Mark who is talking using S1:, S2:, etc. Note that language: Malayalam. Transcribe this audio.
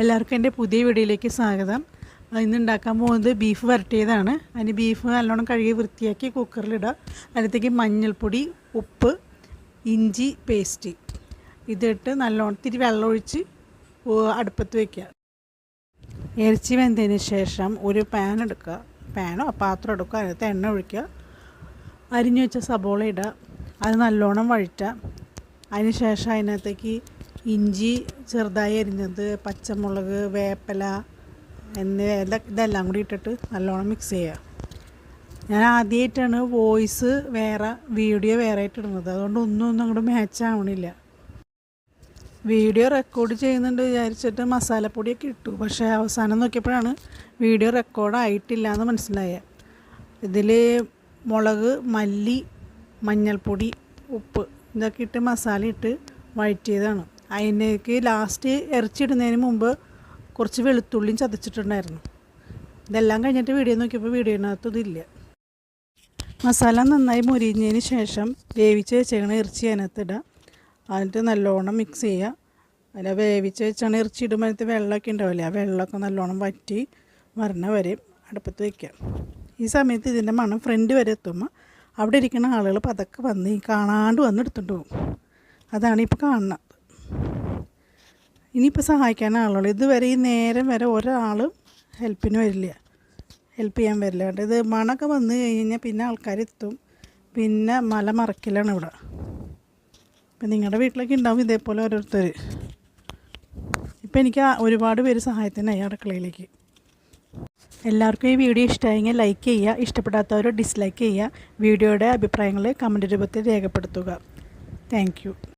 S1: എല്ലാവർക്കും എന്റെ പുതിയ വീഡിയോയിലേക്ക് സ്വാഗതം. ഇന്ന് ഉണ്ടാക്കാൻ പോകുന്നത് ബീഫ് വരട്ടിയതാണ്. അതിന് ബീഫ് നല്ലോണം കഴുകി വൃത്തിയാക്കി കുക്കറിലിടുക അതിനകത്തേക്ക് മഞ്ഞൾപ്പൊടി ഉപ്പ് ഇഞ്ചി പേസ്റ്റ് ഇതിട്ട് നല്ലോണം ഇത്തിരി വെള്ളമൊഴിച്ച് അടുപ്പത്ത് വയ്ക്കുക ഇറച്ചി വെന്തതിന് ശേഷം ഒരു പാൻ എടുക്കുക. പാനോ പാത്രം എടുക്കുക. അതിനകത്ത് എണ്ണ ഒഴിക്കുക. അരിഞ്ഞു വെച്ച സബോള ഇടുക. അത് നല്ലോണം വഴറ്റുക. അതിന് ശേഷം അതിനകത്തേക്ക് ഇഞ്ചി ചെറുതായി അരിഞ്ഞത് പച്ചമുളക് വേപ്പില എന്നിവ ഇതെല്ലാം കൂടി ഇട്ടിട്ട് നല്ലോണം മിക്സ് ചെയ്യുക ഞാൻ ആദ്യമായിട്ടാണ് വോയിസ് വേറെ വീഡിയോ വേറെ ആയിട്ട് ഇടുന്നത്. അതുകൊണ്ട് ഒന്നും ഒന്നും അങ്ങോട്ട് മാച്ച് ആവണില്ല. വീഡിയോ റെക്കോർഡ് ചെയ്യുന്നുണ്ട് വിചാരിച്ചിട്ട് മസാലപ്പൊടിയൊക്കെ ഇട്ടു. പക്ഷേ അവസാനം നോക്കിയപ്പോഴാണ് വീഡിയോ റെക്കോർഡ് ആയിട്ടില്ല എന്ന് മനസ്സിലായ. ഇതിൽ മുളക് മല്ലി മഞ്ഞൾപ്പൊടി ഉപ്പ് ഇതൊക്കെ ഇട്ട് മസാല ഇട്ട് വഴറ്റിയതാണ്. അതിലേക്ക് ലാസ്റ്റ് ഇറച്ചി ഇടുന്നതിന് മുമ്പ് കുറച്ച് വെളുത്തുള്ളിയും ചതച്ചിട്ടുണ്ടായിരുന്നു. ഇതെല്ലാം കഴിഞ്ഞിട്ട് വീഡിയോ നോക്കിയപ്പോൾ വീഡിയോനകത്ത് ഇതില്ല. മസാല നന്നായി മുരിഞ്ഞതിന് ശേഷം വേവിച്ച് വെച്ചേക്കണ ഇറച്ചി അതിനകത്ത് എന്നിട്ട് നല്ലോണം മിക്സ് ചെയ്യുക അതിൽ വേവിച്ച് വെച്ചാണ് ഇറച്ചി ഇടുമ്പോൾ അതിനകത്ത് വെള്ളമൊക്കെ ഉണ്ടാവില്ലേ? ആ വെള്ളമൊക്കെ നല്ലോണം വറ്റി വരണ വരെ അടുപ്പത്ത് വയ്ക്കുക ഈ സമയത്ത് ഇതിന്റെ മണം ഫ്രണ്ട് വരെ എത്തുമ്പോൾ അവിടെ ഇരിക്കുന്ന ആളുകൾ പതക്കെ വന്ന് കാണാണ്ട് വന്ന് എടുത്തുകൊണ്ട് പോകും. അതാണ് ഇപ്പോൾ കാണുന്നത് ഇനിയിപ്പോൾ സഹായിക്കാൻ ആളുള്ളൂ ഇതുവരെ ഈ നേരം വരെ ഒരാളും ഹെൽപ്പിന് വരില്ല. ഹെൽപ്പ് ചെയ്യാൻ വരില്ല. കേട്ടോ ഇത് മണമൊക്കെ വന്ന് കഴിഞ്ഞാൽ പിന്നെ ആൾക്കാർ എത്തും. പിന്നെ മല മറക്കലാണ് ഇവിടെ. ഇപ്പം നിങ്ങളുടെ വീട്ടിലൊക്കെ ഉണ്ടാവും ഇതേപോലെ ഓരോരുത്തർ ഇപ്പം എനിക്ക് ഒരുപാട് പേര് സഹായത്തിനായി അടുക്കളയിലേക്ക്. എല്ലാവർക്കും ഈ വീഡിയോ ഇഷ്ടമായെങ്കിൽ ലൈക്ക് ചെയ്യുക. ഇഷ്ടപ്പെടാത്തവർ ഡിസ്ലൈക്ക് ചെയ്യുക. വീഡിയോയുടെ അഭിപ്രായങ്ങൾ കമന്റ് രൂപത്തിൽ രേഖപ്പെടുത്തുക. താങ്ക്